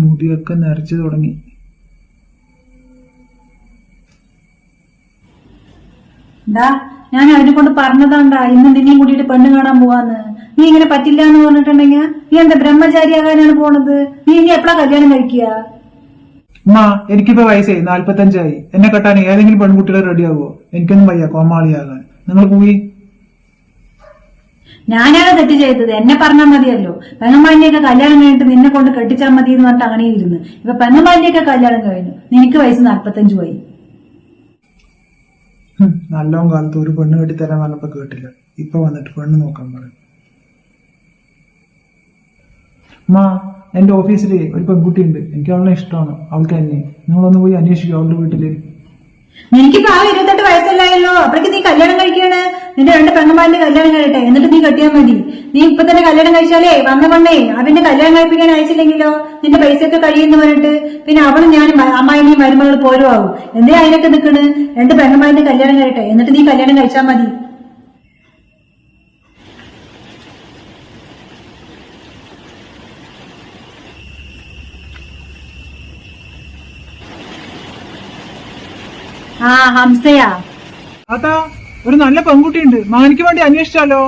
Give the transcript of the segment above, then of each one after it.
മുടിയൊക്കെ നരച്ചു തുടങ്ങി. ഞാൻ അവനെ കൊണ്ട് പറഞ്ഞതാണ്ടാ ഇന്ന് നിന്നെയും കൂടിയിട്ട് പെണ്ണ് കാണാൻ പോവാന്ന്. നീ ഇങ്ങനെ പറ്റില്ല എന്ന് പറഞ്ഞിട്ടുണ്ടെങ്കിൽ നീ എന്താ ബ്രഹ്മചാരിയാകാനാണ് പോണത്? നീ ഇനി എപ്പോഴാ കല്യാണം കഴിക്കുക? മാ എനിക്കിപ്പോ വയസ്സായി നാല്പത്തഞ്ചായി. എന്നെ കെട്ടാൻ ഏതെങ്കിലും പെൺകുട്ടികൾ റെഡിയാവോ എനിക്കൊന്നും വയ്യ കോമാളിയാകാൻ. നിങ്ങൾ പോയി. ഞാനാണ് തെറ്റ് ചെയ്തത്. എന്നെ പറഞ്ഞാൽ മതിയല്ലോ. പെങ്ങന്മാരിനെയൊക്കെ കല്യാണം കഴിഞ്ഞിട്ട് നിന്നെ കൊണ്ട് കെട്ടിച്ചാൽ മതി എന്ന് പറഞ്ഞിട്ട് അങ്ങനെ ഇരുന്ന്. ഇപ്പൊ പെങ്ങന്മാരിനെയൊക്കെ കല്യാണം കഴിഞ്ഞു. നിനക്ക് വയസ്സ് നാൽപ്പത്തഞ്ചു പോയി. നല്ലോം കാലത്ത് ഒരു പെണ്ണ് കെട്ടി തരാൻ പറഞ്ഞപ്പോ കേട്ടില്ല. ഇപ്പൊ വന്നിട്ട് പെണ്ണ് നോക്കാൻ പറയും. മാ എന്റെ ഓഫീസിൽ ഒരു പെൺകുട്ടി ഉണ്ട് എനിക്ക് അവളെ ഇഷ്ടമാണ്. അവൾക്ക് എന്നെ. നിങ്ങളൊന്ന് പോയി അന്വേഷിക്കും. അവളുടെ വീട്ടിൽ. എനിക്ക് ആ ഇരുപത്തെട്ട് വയസ്സല്ലായല്ലോ. അപ്പോഴേക്ക് നീ കല്യാണം കഴിക്കാണ് നിന്റെ രണ്ട് പെങ്ങന്മാരുടെ കല്യാണം കഴിയട്ടെ. എന്നിട്ട് നീ കെട്ടിയാൽ മതി. നീ ഇപ്പൊ തന്നെ കല്യാണം കഴിച്ചാലേ വന്ന പെണ്ണേ അവന്റെ കല്യാണം കഴിപ്പിക്കാൻ അയച്ചില്ലെങ്കിലോ? നിന്റെ പൈസയൊക്കെ കഴിയുന്ന പറഞ്ഞിട്ട്. പിന്നെ അവളും ഞാനും അമ്മായിനെയും മരുമകൾ പോരും ആവും. എന്തേ അതിനൊക്കെ നിൽക്കണ് രണ്ട് പെങ്ങന്മാരുടെ കല്യാണം കഴിയട്ടെ. എന്നിട്ട് നീ കല്യാണം കഴിച്ചാൽ മതി. ആ ഹംസയാ. ഒരു നല്ല പെൺകുട്ടിയുണ്ട്. മകനിക്ക് വേണ്ടി അന്വേഷിച്ചാലോ?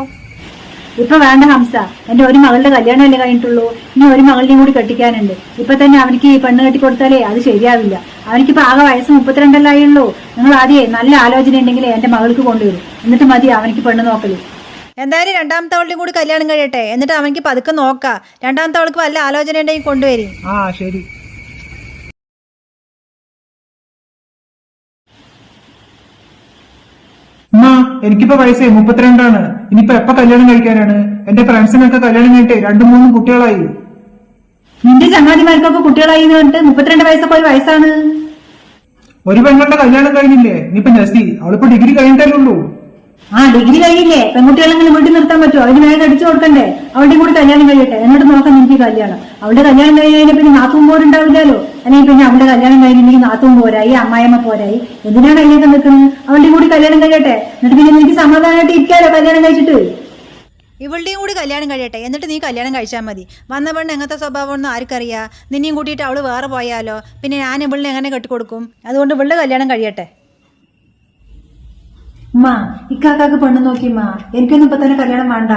ഇപ്പൊ വേണ്ട ഹംസ. എന്റെ ഒരു മകളുടെ കല്യാണമല്ലേ കഴിഞ്ഞിട്ടുള്ളൂ. ഇനി ഒരു മകളുടെയും കൂടി കെട്ടിക്കാനുണ്ട്. ഇപ്പൊ തന്നെ അവനിക്ക് ഈ പെണ്ണ് കെട്ടി കൊടുത്താലേ അത് ശരിയാവില്ല. അവനിക്കിപ്പോ ആകെ വയസ്സ് മുപ്പത്തിരണ്ടല്ലായുള്ളൂ നിങ്ങൾ ആദ്യേ നല്ല ആലോചന ഉണ്ടെങ്കിൽ എന്റെ മകൾക്ക് കൊണ്ടുവരും. എന്നിട്ട് മതി അവനിക്ക് പെണ്ണ് നോക്കൽ. എന്തായാലും രണ്ടാമത്തെ അവളുടെയും കൂടി കല്യാണം കഴിയട്ടെ. എന്നിട്ട് അവനിക്ക് പതുക്കെ നോക്കാം. രണ്ടാമത്തെ അവൾക്ക് വല്ല ആലോചന ഉണ്ടെങ്കിൽ കൊണ്ടുവരും. ആ ശരി. ഉമ്മ എനിക്കിപ്പോ വയസ്സ് മുപ്പത്തിരണ്ടാണ്. ഇനിയിപ്പോ എപ്പ കല്യാണം കഴിക്കാനാണ്? എന്റെ ഫ്രണ്ട്സിനൊക്കെ കല്യാണം കഴിഞ്ഞിട്ട് രണ്ടു മൂന്നും കുട്ടികളായി. നിന്റെ ചങ്ങാതിമാർക്കൊക്കെ കുട്ടികളായി എന്ന് പറഞ്ഞിട്ട് മുപ്പത്തിരണ്ട് വയസ്സൊക്കെ ഒരു വയസ്സാണ്? ഒരു പെങ്ങളുടെ കല്യാണം കഴിഞ്ഞില്ലേ? ഇനിയിപ്പോ നസി അവളിപ്പോ ഡിഗ്രി കഴിഞ്ഞിട്ടല്ലേ ഉള്ളൂ. ആ ഡിഗ്രി കഴിയില്ലേ പെൺകുട്ടികളെങ്ങനെ വീട്ടിൽ നിർത്താൻ പറ്റുമോ? അവന് വേഗം അടിച്ചു കൊടുക്കണ്ടേ? അവളുടെ കൂടി കല്യാണം കഴിയട്ടെ? എന്നിട്ട് നോക്കാം എനിക്ക് കല്യാണം. അവളുടെ കല്യാണം കഴിഞ്ഞ് കഴിഞ്ഞാൽ പിന്നെ നാത്തും പോരുണ്ടാവില്ലല്ലോ? അല്ലെങ്കിൽ പിന്നെ അവളുടെ കല്യാണം കഴിഞ്ഞിട്ടുണ്ടെങ്കിൽ നാത്തും പോരായി അമ്മായിമ്മ പോരായി. എന്തിനാണ് അതിനൊക്കെ നിൽക്കുന്നത്? അവളുടെ കൂടി കല്യാണം കഴിയട്ടെ? എന്നിട്ട് പിന്നെ എനിക്ക് സമാധാനമായിട്ട് ഇരിക്കാലോ കല്യാണം കഴിച്ചിട്ട്? ഇവളുടെയും കൂടി കല്യാണം കഴിയട്ടെ? എന്നിട്ട് നീ കല്യാണം കഴിച്ചാൽ മതി. വന്ന പെണ്ണ് എങ്ങനത്തെ സ്വഭാവം ഒന്നും ആർക്കറിയാ? നിന്നെയും കൂട്ടിയിട്ട് അവൾ വേറെ പോയാലോ? പിന്നെ ഞാൻ ഇവളിനെ എങ്ങനെ കെട്ടിക്കൊടുക്കും? അതുകൊണ്ട് ഇവളുടെ കല്യാണം കഴിയട്ടെ. ഉമ്മ ഇക്കാക്കാക്ക് നോക്കി മാ. എനിക്കൊന്നും ഇപ്പൊ തന്നെ കല്യാണം വേണ്ട.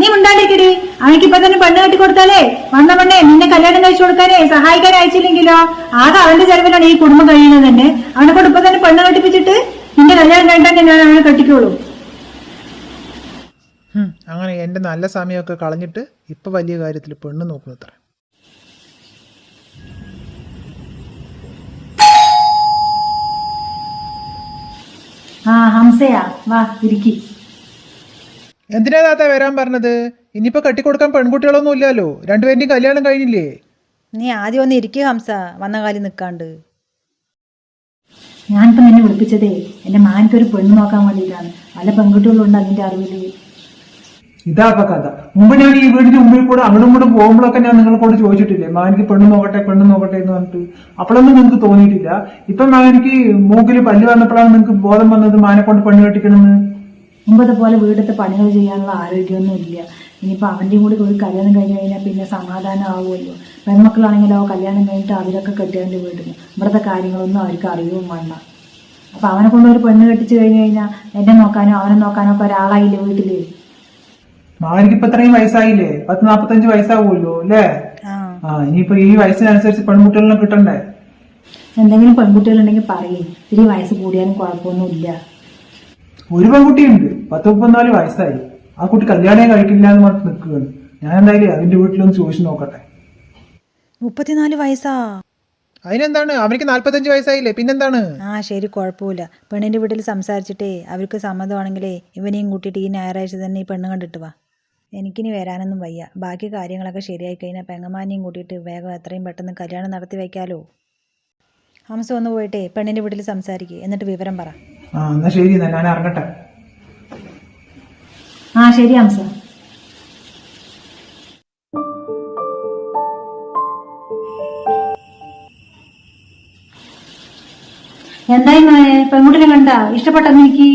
നീ ഉണ്ടാണ്ടിരിക്കടി അവനക്ക് ഇപ്പൊ തന്നെ പെണ്ണ് കെട്ടി കൊടുത്താലേ വന്ന പെണ്ണെ നിന്നെ കല്യാണം കഴിച്ചു കൊടുക്കാനേ സഹായിക്കാൻ അയച്ചില്ലെങ്കിലോ? ആകെ അവന്റെ ചെലവിലാണ് ഈ കുടുംബം കഴിയുന്നത് തന്നെ. അവനെ കൊണ്ട് ഇപ്പൊ തന്നെ പെണ്ണ് കെട്ടിപ്പിച്ചിട്ട് നിന്റെ കല്യാണം കഴിഞ്ഞാൽ ഞാൻ അവനെ കെട്ടിക്കോളൂ. അങ്ങനെ എന്റെ നല്ല സമയമൊക്കെ കളഞ്ഞിട്ട് ഇപ്പൊ വലിയ കാര്യത്തിൽ പെണ്ണ് നോക്കുന്നു ആ ഹംസയാ. വാ ഇരിക്കി എന്തിനാ താത്ത വരാൻ പറഞ്ഞത്? ഇനിയിപ്പോ കെട്ടിക്കൊടുക്കാൻ പെൺകുട്ടികളൊന്നും ഇല്ലല്ലോ. രണ്ടുപേരുടെയും കല്യാണം കഴിഞ്ഞില്ലേ? നീ ആദ്യം ഒന്ന് ഇരിക്കുക ഹംസ വന്ന കാലി നിക്കാണ്ട് ഞാനിപ്പോ നിന്നെ വിളിപ്പിച്ചതേ എന്റെ മാനക്ക് ഒരു പെണ്ണ് നോക്കാൻ വേണ്ടിയിട്ടാണ്. പല പെൺകുട്ടികളുണ്ട് അതിന്റെ അറിവിൽ. ഇതാ കഥ. മുമ്പ് ഞാൻ ഈ വീടിന്റെ മുമ്പിൽ കൂടെ അങ്ങോട്ടും ഇങ്ങോട്ടും പോകുമ്പോഴൊക്കെ ഞാൻ നിങ്ങളെ കൊണ്ട് ചോദിച്ചിട്ടില്ലേ? മകനിക്ക് പെണ്ണ് നോക്കട്ടെ പെണ്ണ് നോക്കട്ടെ എന്ന് പറഞ്ഞിട്ട്. അപ്പോഴൊന്നും നിങ്ങൾക്ക് തോന്നിയിട്ടില്ല? ഇപ്പൊ മകനിക്ക് മൂക്കിൽ പല്ല് വന്നപ്പോഴാണ് നിങ്ങൾക്ക് ബോധം വന്നത് മാനെ കൊണ്ട് പെണ്ണ് കെട്ടിക്കണമെന്ന് മുമ്പത്തെ പോലെ വീടത്തെ പണികൾ ചെയ്യാനുള്ള ആരോഗ്യമൊന്നും ഇല്ല. ഇനിയിപ്പോ അവന്റെയും കൂടി ഒരു കല്യാണം കഴിഞ്ഞ് കഴിഞ്ഞാൽ പിന്നെ സമാധാനം ആവുമല്ലോ. പെൺമക്കളാണെങ്കിലോ കല്യാണം കഴിഞ്ഞിട്ട് അവരൊക്കെ കെട്ടിയവന്റെ വീട്ടിൽ ഇവിടുത്തെ കാര്യങ്ങളൊന്നും അവർക്ക് അറിയുകയും വേണ്ട അപ്പൊ അവനെ കൊണ്ട് ഒരു പെണ്ണ് കെട്ടിച്ചു കഴിഞ്ഞു കഴിഞ്ഞാൽ എന്നെ നോക്കാനോ അവനെ നോക്കാനോ ഒക്കെ ഒരാളായില്ലേ വീട്ടിൽ? ഇപ്പൊ ഇത്രയും വയസ്സായില്ലേ? പത്ത് നാപ്പത്തഞ്ച് വയസ്സാവുമല്ലോ അല്ലേ? ആ. ഇനിയിപ്പോ ഈ വയസ്സിനനുസരിച്ച് പെൺകുട്ടികളെ കിട്ടണ്ടേ? എന്തെങ്കിലും പെൺകുട്ടികളുണ്ടെങ്കിൽ പറയേ. ഇത്തിരി വയസ്സ് കൂടിയാലും കുഴപ്പമൊന്നുമില്ല. ഒരു പെൺകുട്ടിയുണ്ട്. പത്ത് മുപ്പത്തിനാല് വയസ്സായി. ആ കുട്ടി കല്യാണം കഴിക്കില്ല എന്ന് പറഞ്ഞിട്ട് നിൽക്കുകയാണ്. ഞാൻ എന്തായാലും അതിന്റെ വീട്ടിലൊന്ന് ചോദിച്ചു നോക്കട്ടെ. മുപ്പത്തിനാല് വയസ്സാ. അതിനെന്താണ്? അവർക്ക് നാല്പത്തഞ്ച് വയസ്സായില്ലേ? പിന്നെന്താണ്? ആ ശരി കുഴപ്പമില്ല. പെണ്ണിന്റെ വീട്ടിൽ സംസാരിച്ചിട്ടേ അവർക്ക് സമ്മതമാണെങ്കിലേ ഇവനെയും കൂട്ടിയിട്ട് ഈ ഞായറാഴ്ച തന്നെ ഈ പെണ്ണ് കണ്ടിട്ട് വാ. എനിക്കിനി വരാനൊന്നും വയ്യ. ബാക്കി കാര്യങ്ങളൊക്കെ ശരിയായി കഴിഞ്ഞാൽ പെങ്ങമാനെയും കൂട്ടിയിട്ട് വേഗം എത്രയും പെട്ടെന്ന് കല്യാണം നടത്തി വയ്ക്കാലോ. ഹംസ ഒന്ന് പോയിട്ടേ പെണ്ണിന്റെ വീട്ടിൽ സംസാരിക്കുക എന്നിട്ട് വിവരം പറ. ആ എന്നാ ശരി ഞാൻ ഇറങ്ങട്ടെ. ആ ശരി ഹംസ. എന്തായി മോനെ? പെൺകുട്ടിനെ കണ്ട? ഇഷ്ടപ്പെട്ടെന്ന് എനിക്ക്?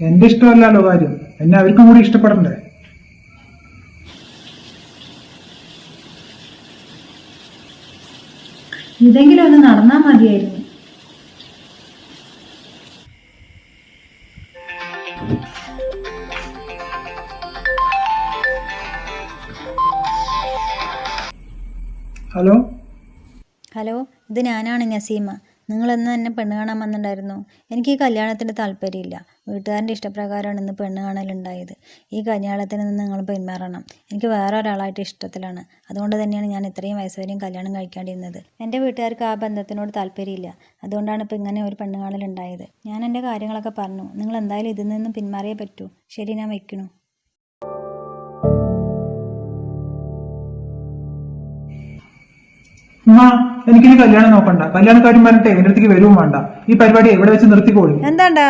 എന്റെ ഇഷ്ടമല്ലല്ലോ കാര്യം? എന്നെ അവർക്കും കൂടി ഇഷ്ടപ്പെടണ്ടേ? ഇതെങ്കിലും ഒന്ന് നടന്നാ മതിയായിരുന്നു. ഹലോ? ഹലോ ഇത് ഞാനാണ് നസീമ. നിങ്ങളെന്ന് എന്നെ പെണ്ണ് കാണാൻ വന്നിട്ടുണ്ടായിരുന്നു എനിക്ക് ഈ കല്യാണത്തിന് താല്പര്യമില്ല. വീട്ടുകാരന്റെ ഇഷ്ടപ്രകാരമാണ് ഇന്ന് പെണ്ണ് കാണലുണ്ടായത്. ഈ കല്യാണത്തിന് നിന്ന് നിങ്ങൾ പിന്മാറണം. എനിക്ക് വേറെ ഒരാളായിട്ട് ഇഷ്ടത്തിലാണ്. അതുകൊണ്ട് തന്നെയാണ് ഞാൻ ഇത്രയും വയസ്സുവരെയും കല്യാണം കഴിക്കാണ്ടിരുന്നത്. എന്റെ വീട്ടുകാർക്ക് ആ ബന്ധത്തിനോട് താല്പര്യമില്ല. അതുകൊണ്ടാണ് ഇപ്പോൾ ഇങ്ങനെ ഒരു പെണ്ണ് കാണലുണ്ടായത്. ഞാൻ എന്റെ കാര്യങ്ങളൊക്കെ പറഞ്ഞു. നിങ്ങൾ എന്തായാലും ഇതിൽ നിന്ന് പിന്മാറിയേ പറ്റൂ. ശരി ഞാൻ വെക്കണു എനിക്കിനി കല്യാണം നോക്കണ്ട. കല്യാണക്കാരും പറഞ്ഞിട്ട് എന്റെ അടുത്തേക്ക് വരുവും വേണ്ട. ഈ പരിപാടി എവിടെ വെച്ച് നിർത്തിക്കോളി എന്താണ്ടാ?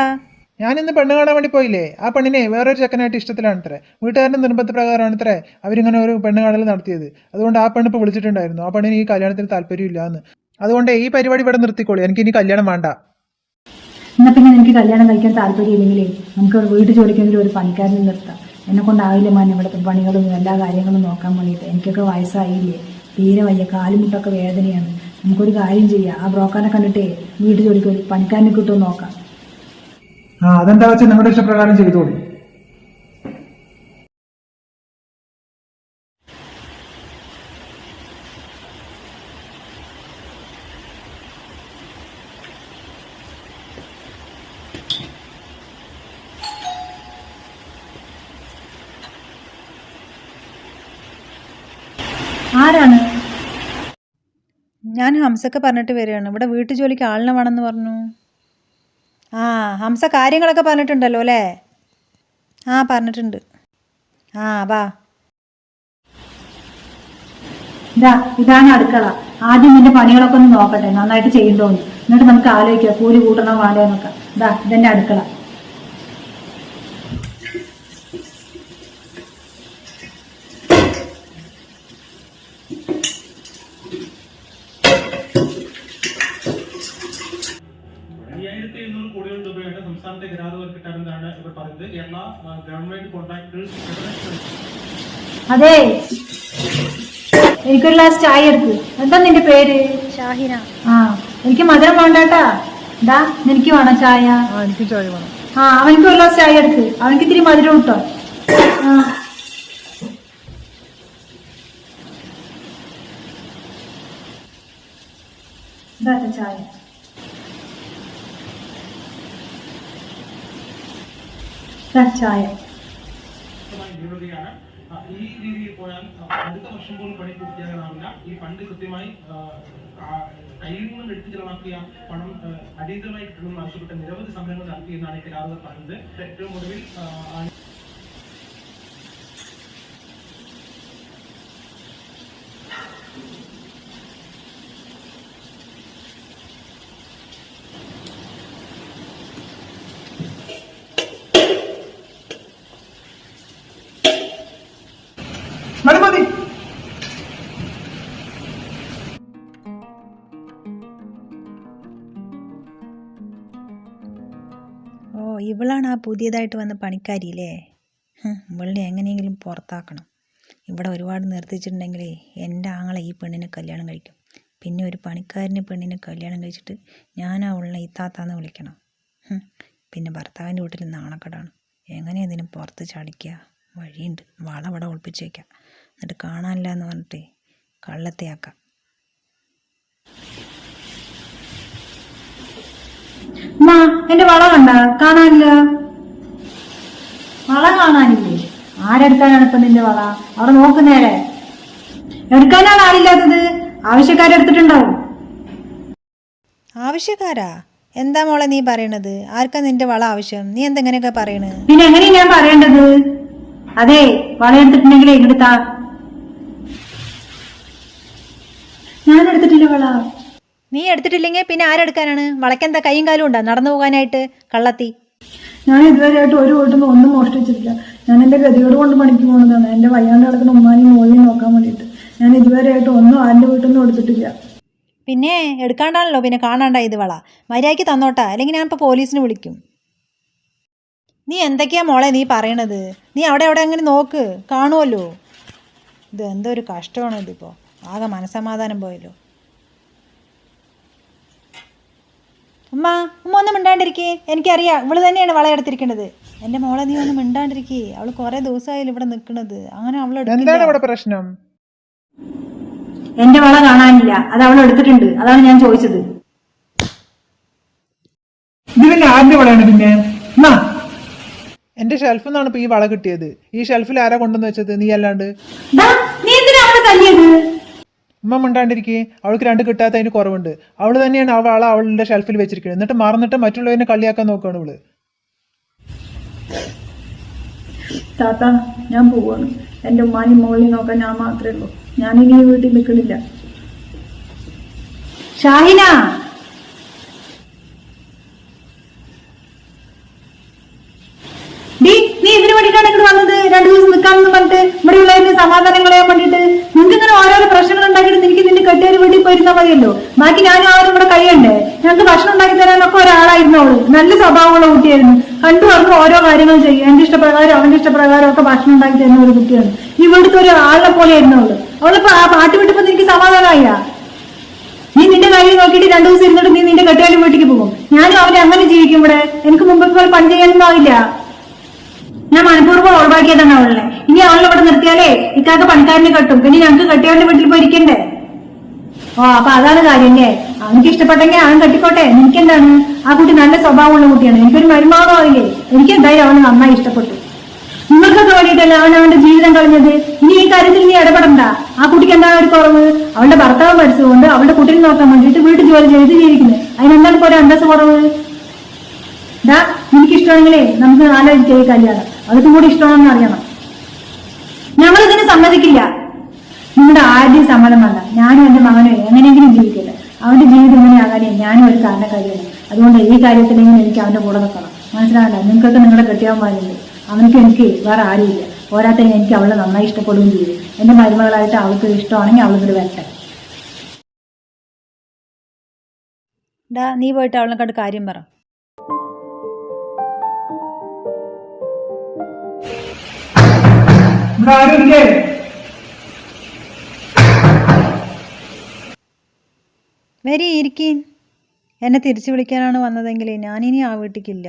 ഞാൻ ഇന്ന് പെണ്ണ് കാണാൻ വേണ്ടി പോയില്ലേ? ആ പെണ്ണിനെ വേറൊരു ചെക്കനായിട്ട് ഇഷ്ടത്തിലാണ് അത്രേ വീട്ടുകാരുടെ നിർബന്ധപ്രകാരമാണ് അത്രേ അവരിങ്ങനെ ഒരു പെണ്ണ് കാണൽ നടത്തിയത്. അതുകൊണ്ട് ആ പെണ്ണ് ഇപ്പോൾ വിളിച്ചിട്ടുണ്ടായിരുന്നു. ആ പെണ്ണിന് ഈ കല്യാണത്തിന് താല്പര്യമില്ല എന്ന് അതുകൊണ്ട് ഈ പരിപാടി ഇവിടെ നിർത്തിക്കോളി. എനിക്ക് ഇനി കല്യാണം വേണ്ട. എന്നാ പിന്നെ എനിക്ക് കല്യാണം കഴിക്കാൻ താല്പര്യമില്ലെങ്കിലേ നമുക്ക് ഒരു വീട്ടു ജോലിക്കെങ്കിലും ഒരു പണിക്കാരനെ നിർത്താം. എന്നെ കൊണ്ടാവില്ല മാൻ ഇവിടുത്തെ പണികളും എല്ലാ കാര്യങ്ങളും നോക്കാൻ വേണ്ടിയിട്ട്? എനിക്കൊക്കെ വയസ്സായില്ലേ? തീരെ വയ്യ. കാലുമുട്ടൊക്കെ വേദനയാണ്. നമുക്കൊരു കാര്യം ചെയ്യാം. ആ ബ്രോക്കറിനെ കണ്ടിട്ടേ വീട്ടു ജോലിക്ക് പണിക്കാരനെ കിട്ടുമോ നോക്കാം. ആ അതെന്താ വെച്ചാൽ നിങ്ങളുടെ ഇഷ്ടപ്രകാരം ചെയ്തോളൂ. ആരാണ്? ഞാൻ ഹംസക്ക് പറഞ്ഞിട്ട് വരികയാണ്. ഇവിടെ വീട്ടു ജോലിക്ക് ആളിനെ വേണമെന്ന് പറഞ്ഞു. ആ ഹംസ കാര്യങ്ങളൊക്കെ പറഞ്ഞിട്ടുണ്ടല്ലോ അല്ലേ? ആ പറഞ്ഞിട്ടുണ്ട്. ആ വാ. ഇതാ ഇതാണ് അടുക്കള. ആദ്യം നിന്റെ പണികളൊക്കെ ഒന്ന് നോക്കട്ടെ. നന്നായിട്ട് ചെയ്യണ്ടോന്ന്. എന്നിട്ട് നമുക്ക് ആലോചിക്കാം. കൂലി കൂട്ടണം നോക്കാം ഇതാ ഇതെന്നെ അടുക്കള. അതെ. എനിക്കൊരു ഗ്ലാസ് ചായ എടുക്ക്. എന്താ നിന്റെ പേര്? ഷാഹിന. ആ എനിക്ക് മധുരം വേണ്ടാട്ടാ. എന്താ നിനക്ക് വേണം ചായ. ആ എനിക്ക് ചായ വേണം. ആ അവനക്ക് ഒരു ഗ്ലാസ് ചായ എടുക്ക്. അവനക്ക് ഇത്തിരി മധുരം കിട്ടോ ചായ. ചായ. ആ, ഈ രീതിയിൽ പോയാൽ അടുത്ത വർഷം പോലും പണി പൂർത്തിയാകാനാവില്ല. ഈ ഫണ്ട് കൃത്യമായി കയ്യിൽ നിന്നും എടുത്തു ചെലവാക്കിയ പണം അടിയന്തരമായി കിട്ടണമെന്ന് ആവശ്യപ്പെട്ട നിരവധി സമരങ്ങൾ നടത്തിയെന്നാണ് ഈ പറഞ്ഞത് ഏറ്റവും ഒടുവിൽ പുതിയതായിട്ട് വന്ന പണിക്കാരിയില്ലേ? ഇവളിനെ എങ്ങനെയെങ്കിലും പുറത്താക്കണം. ഇവിടെ ഒരുപാട് നിർത്തിച്ചിട്ടുണ്ടെങ്കിലേ എന്റെ ആങ്ങളെ ഈ പെണ്ണിനെ കല്യാണം കഴിക്കും. പിന്നെ ഒരു പണിക്കാരന് പെണ്ണിനെ കല്യാണം കഴിച്ചിട്ട് ഞാൻ അവളിനെ ഇത്താത്താന്ന് വിളിക്കണം. പിന്നെ ഭർത്താവിന്റെ വീട്ടിൽ നാണക്കടാണ്. എങ്ങനെ ഇതിനെ പുറത്ത് ചടിക്കുക വഴിയുണ്ട്. വളവിടെ ഒളിപ്പിച്ച് വയ്ക്കാം എന്നിട്ട് കാണാനില്ല എന്ന് പറഞ്ഞിട്ട് കള്ളത്തെയാക്കാം എന്റെ വള കണ്ട? കാണാനില്ല? വള കാണാനില്ലേ? ആരെടുക്കാനാണ് ഇപ്പൊ നിന്റെ വള? അവിടെ നോക്ക് നേരെ. എടുക്കാനാണ് ആളില്ലാത്തത് ആവശ്യക്കാരെടുത്തിട്ടുണ്ടാവും ആവശ്യക്കാരാ? എന്താ മോളെ നീ പറയണത്? ആർക്കാ നിന്റെ വള ആവശ്യം? നീ എന്തെങ്ങനെയൊക്കെ പറയണത് പിന്നെ എങ്ങനെയാ ഞാൻ പറയേണ്ടത്? അതെ വള എടുത്തിട്ടുണ്ടെങ്കിലേ ഇങ്ങോട്ട് താ. ഞാൻ എടുത്തിട്ടില്ല വള. നീ എടുത്തിട്ടില്ലെങ്കിൽ പിന്നെ ആരെടുക്കാനാണ്? വളക്കെന്താ കൈയും കാലും ഉണ്ടോ? നടന്നു പോകാനായിട്ട്? കള്ളത്തി. ഞാൻ ഇതുവരെയായിട്ട് ഒരു വീട്ടിൽ നിന്ന് ഒന്നും മോഷ്ടിച്ചിട്ടില്ല. ഞാൻ എന്റെ ഗതികേട് കൊണ്ട് പണിക്ക് പോകുന്നതാണ്. എന്റെ വയ്യാണ്ട് കിടക്കുന്ന ഉമ്മാനെയും മോളിനെയും നോക്കാൻ വേണ്ടിയിട്ട്. ഞാൻ ഇതുവരെയായിട്ട് ഒന്നും ആരുടെ വീട്ടിൽ നിന്നും എടുത്തിട്ടില്ല. പിന്നെ എടുക്കാണ്ടാണല്ലോ. പിന്നെ കാണാണ്ടാ ഇത് വള. മര്യാദയ്ക്ക് തന്നോട്ടാ. അല്ലെങ്കിൽ ഞാൻ ഇപ്പോൾ പോലീസിന് വിളിക്കും. നീ എന്തൊക്കെയാ മോളെ നീ പറയണത്? നീ അവിടെ അവിടെ അങ്ങനെ നോക്ക്. കാണുമല്ലോ ഇത് എന്തോ ഒരു കഷ്ടമാണ് ഇതിപ്പോൾ ആകെ മനസമാധാനം പോയല്ലോ. ഉമ്മ ഉമ്മ ഒന്നും മിണ്ടാണ്ടിരിക്കേ. എനിക്കറിയാം ഇവൾ തന്നെയാണ് വളയെടുത്തിരിക്കുന്നത് എന്റെ മോളെ നീ ഒന്നും മിണ്ടാണ്ടിരിക്കേ. അവൾ കുറേ ദിവസമായാലും ഇവിടെ നിക്കണത്. അങ്ങനെ അവൾ എന്താണ് ഇവിടെ പ്രശ്നം? എന്റെ വള കാണാനില്ല. അത് അവൾ എടുത്തിട്ടുണ്ട്. അതാണ് ഞാൻ ചോദിച്ചത്. ഇത് പിന്നെ ആരുടെ വളയാണ് പിന്നെ? എന്നാ എന്റെ ഷെൽഫിൽ നിന്നാണ് ഇപ്പൊ ഈ വള കിട്ടിയത്. ഈ ഷെൽഫിൽ ആരാ കൊണ്ടുവന്ന് വെച്ചത്? നീ അല്ലാണ്ട്. ദാ, നീ എന്തിനാ അവളെ തല്ലിയത്? ഉമ്മ മിണ്ടാണ്ടിരിക്കേ. അവൾക്ക് രണ്ട് കിട്ടാത്ത അതിന് കുറവുണ്ട്. അവൾ തന്നെയാണ് അവൾ വള അവളുടെ ഷെൽഫിൽ വെച്ചിരിക്കുന്നത് എന്നിട്ട് മറന്നിട്ട് മറ്റുള്ളവരെ കളിയാക്കാൻ നോക്കുകയാണ് ഇവൾ. ഞാൻ പോവാണ്. എന്റെ ഉമ്മാനി മോളിൽ നോക്കാൻ ഞാൻ മാത്രമേ ഉള്ളൂ. ഞാൻ ഇനി ഈ വീട്ടിൽ നിൽക്കണില്ല. ഷാഹിന! നീ എന്തിനു വേണ്ടിയിട്ടാണ് ഇങ്ങോട്ട് വന്നത്? രണ്ടു ദിവസം നിൽക്കാമെന്ന് പറഞ്ഞിട്ട് ഇവിടെ ഉള്ളതിന് സമാധാനം കളയാൻ വേണ്ടിയിട്ട് നിങ്ങൾക്ക് ഇങ്ങനെ ഓരോരോ പ്രശ്നങ്ങൾ ഉണ്ടാക്കിയിട്ട് നിനക്ക് നിന്റെ കെട്ടിയൊരു വീട്ടിൽ പോയിരുന്നാൽ മതിയല്ലോ ബാക്കി ഞാനും അവരും ഇവിടെ കഴിയണ്ടേ ഞങ്ങൾക്ക് ഭക്ഷണം ഉണ്ടാക്കി തരാനൊക്കെ ഒരാളായിരുന്നു അവൾ നല്ല സ്വഭാവമുള്ള കുട്ടിയായിരുന്നു. കണ്ടു പറഞ്ഞു ഓരോ കാര്യങ്ങൾ ചെയ്യും. എന്റെ ഇഷ്ടപ്രകാരം അവന്റെ ഇഷ്ടപ്രകാരം ഒക്കെ ഭക്ഷണം ഉണ്ടാക്കി തരുന്ന ഒരു കുട്ടിയാണ്. ഇവിടുത്തെ ഒരു ആളെ പോലെ ആയിരുന്നു അവൾ. അവളിപ്പോ ആ പാട്ട് വിട്ടപ്പോ എനിക്ക് സമാധാനമായ? നീ നിന്റെ കാര്യം നോക്കിയിട്ട് രണ്ടു ദിവസം ഇരുന്നിട്ട് നീ നിന്റെ കെട്ടുകാലും വീട്ടിലേക്ക് പോകും. ഞാനും അവരെ അങ്ങനെ ജീവിക്കും ഇവിടെ. എനിക്ക് മുമ്പ് പോലെ പണി ചെയ്യാനൊന്നും ആവില്ല. ഞാൻ മനഃപൂർവം ഒഴിവാക്കിയതാണ് അവളെ. ഇനി അവളെ ഇവിടെ നിർത്തിയാലേ ഇക്കാക്ക് പണിക്കാരനെ കെട്ടും. പിന്നെ ഞങ്ങൾക്ക് കെട്ടിയവന്റെ വീട്ടിൽ പോയി ഇരിക്കണ്ടേ? ഓ അപ്പൊ അതാണ് കാര്യം അല്ലേ എനിക്ക് ഇഷ്ടപ്പെട്ടെങ്കിൽ അവൻ കെട്ടിക്കോട്ടെ. എനിക്കെന്താണ് ആ കുട്ടി നല്ല സ്വഭാവമുള്ള കുട്ടിയാണ്. എനിക്കൊരു മരുമാണോ ആവില്ലേ? എനിക്ക് എന്തായാലും അവന് നന്നായി ഇഷ്ടപ്പെട്ടു. നിങ്ങൾക്കൊക്കെ വേണ്ടിയിട്ടല്ല അവൻ അവന്റെ ജീവിതം കളഞ്ഞത്? ഇനി ഈ കാര്യത്തിൽ നീ ഇടപെടണ്ട. ആ കുട്ടിക്ക് എന്താണ് ഒരു കുറവ്? അവളുടെ ഭർത്താവ് മരിച്ചതുകൊണ്ട് അവളുടെ കുട്ടിയെ നോക്കാൻ വേണ്ടിയിട്ട് വീട്ടിൽ ജോലി ചെയ്ത് ജീവിക്കുന്നത് അതിനെന്താണ് ഇപ്പൊ ഒരു അന്തസ് കുറവ്? ഡാ എനിക്ക് ഇഷ്ടമാണെങ്കിലേ നമുക്ക് നാലായിരത്തി കല്യാണം. അവൾക്കും കൂടി ഇഷ്ടമാണെന്ന് അറിയണം. ഞങ്ങൾ ഇതിന് സമ്മതിക്കില്ല. നിങ്ങളുടെ ആദ്യം സമ്മതം വന്ന ഞാനും എന്റെ മകനും എങ്ങനെയെങ്കിലും ജീവിക്കില്ല അവന്റെ ജീവിതം ഇങ്ങനെയാകാനേ ഞാനും ഒരു കാരണക്കാരിയാണ്. അതുകൊണ്ട് ഈ കാര്യത്തിലെങ്കിലും എനിക്ക് അവന്റെ കൂടെ നിൽക്കണം. മനസ്സിലാകണ്ട? നിങ്ങൾക്കൊക്കെ നിങ്ങളുടെ കെട്ടിയാവുമാരുണ്ട് അവനക്ക് എനിക്ക് വേറെ ആരുമില്ല. പോരാത്ത എനിക്ക് അവളെ നന്നായി ഇഷ്ടപ്പെടുകയും ചെയ്യും. എന്റെ മരുമകളായിട്ട് അവൾക്ക് ഇഷ്ടമാണെങ്കിൽ അവൾക്ക് വരട്ടെ. ഡാ നീ പോയിട്ട് അവളെ കണ്ട് കാര്യം പറ. ഇവിടെ വരി ഇരിക്കീൻ. എന്നെ തിരിച്ചു വിളിക്കാനാണ് വന്നതെങ്കിൽ ഞാനിനി ആ വീട്ടിക്കില്ല.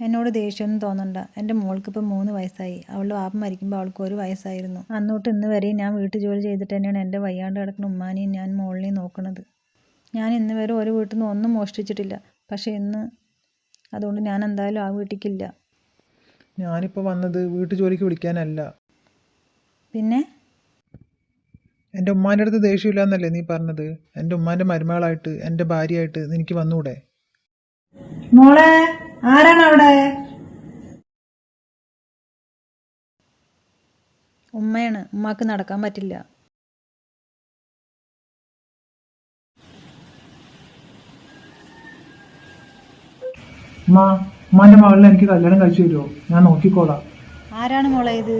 എന്നോട് ദേഷ്യമൊന്നും തോന്നണ്ട. എന്റെ മോൾക്കിപ്പോൾ മൂന്ന് വയസ്സായി. അവളുടെ വാപ്പ മരിക്കുമ്പോൾ അവൾക്ക് ഒരു വയസ്സായിരുന്നു. അന്നോട്ട് ഇന്ന് വരെയും ഞാൻ വീട്ടു ജോലി ചെയ്തിട്ട് തന്നെയാണ് എന്റെ വയ്യാണ്ട് കിടക്കുന്ന ഉമ്മാനെയും ഞാൻ മോളിനെയും നോക്കണത്. ഞാൻ ഇന്ന് വരെ ഒരു വീട്ടിൽ നിന്ന് ഒന്നും മോഷ്ടിച്ചിട്ടില്ല. പക്ഷേ ഇന്ന് അതുകൊണ്ട് ഞാൻ എന്തായാലും ആ വീട്ടിക്കില്ല. ഞാനിപ്പോൾ വന്നത് വീട്ടു ജോലിക്ക് വിളിക്കാനല്ല. പിന്നെ? എന്റെ ഉമ്മാന്റെ അടുത്ത് ദേഷ്യമില്ല എന്നല്ലേ നീ പറഞ്ഞത്? എന്റെ ഉമ്മാന്റെ മരുമകളായിട്ട് എന്റെ ഭാര്യയായിട്ട് നിനക്ക് വന്നൂടെ? മോളെ ആരാണ് അവിടെ? ഉമ്മയാണ്. ഉമ്മാക്ക് നടക്കാൻ പറ്റില്ല. ഉമ്മാന്റെ മകളിൽ എനിക്ക് കല്യാണം കഴിച്ചു തരുമോ? ഞാൻ നോക്കിക്കോളാം. ആരാണ് മോളെ ഇത്?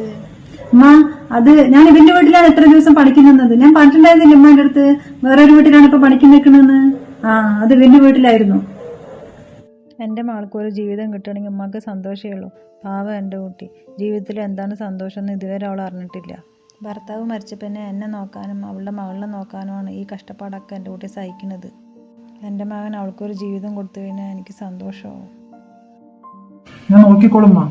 അമ്മ അത് ഞാൻ ഇവന്റെ വീട്ടിലാണ് എത്ര ദിവസം പഠിക്കുന്നത് ഞാൻ പറഞ്ഞിട്ടുണ്ടായിരുന്നില്ല ഉമ്മാന്റെ അടുത്ത്? വേറൊരു വീട്ടിലാണ് ഇപ്പൊ പഠിക്കുന്ന നിൽക്കണെന്ന് ആ അത് ഇവന്റെ വീട്ടിലായിരുന്നു. എന്റെ മകൾക്ക് ഒരു ജീവിതം കിട്ടണമെങ്കിൽ ഉമ്മക്ക് സന്തോഷമേ ഉള്ളൂ. പാവം എന്റെ കുട്ടി. ജീവിതത്തിൽ എന്താണ് സന്തോഷം എന്ന് ഇതുവരെ അവൾ അറിഞ്ഞിട്ടില്ല. ഭർത്താവ് മരിച്ച പിന്നെ എന്നെ നോക്കാനും അവളുടെ മകളെ നോക്കാനുമാണ് ഈ കഷ്ടപ്പാടൊക്കെ എന്റെ കുട്ടി സഹിക്കുന്നത്. എന്റെ മകൻ അവൾക്കൊരു ജീവിതം കൊടുത്തു കഴിഞ്ഞാൽ എനിക്ക് സന്തോഷമാവും. ഞാൻ നോക്കിക്കോളും ഉമ്മ.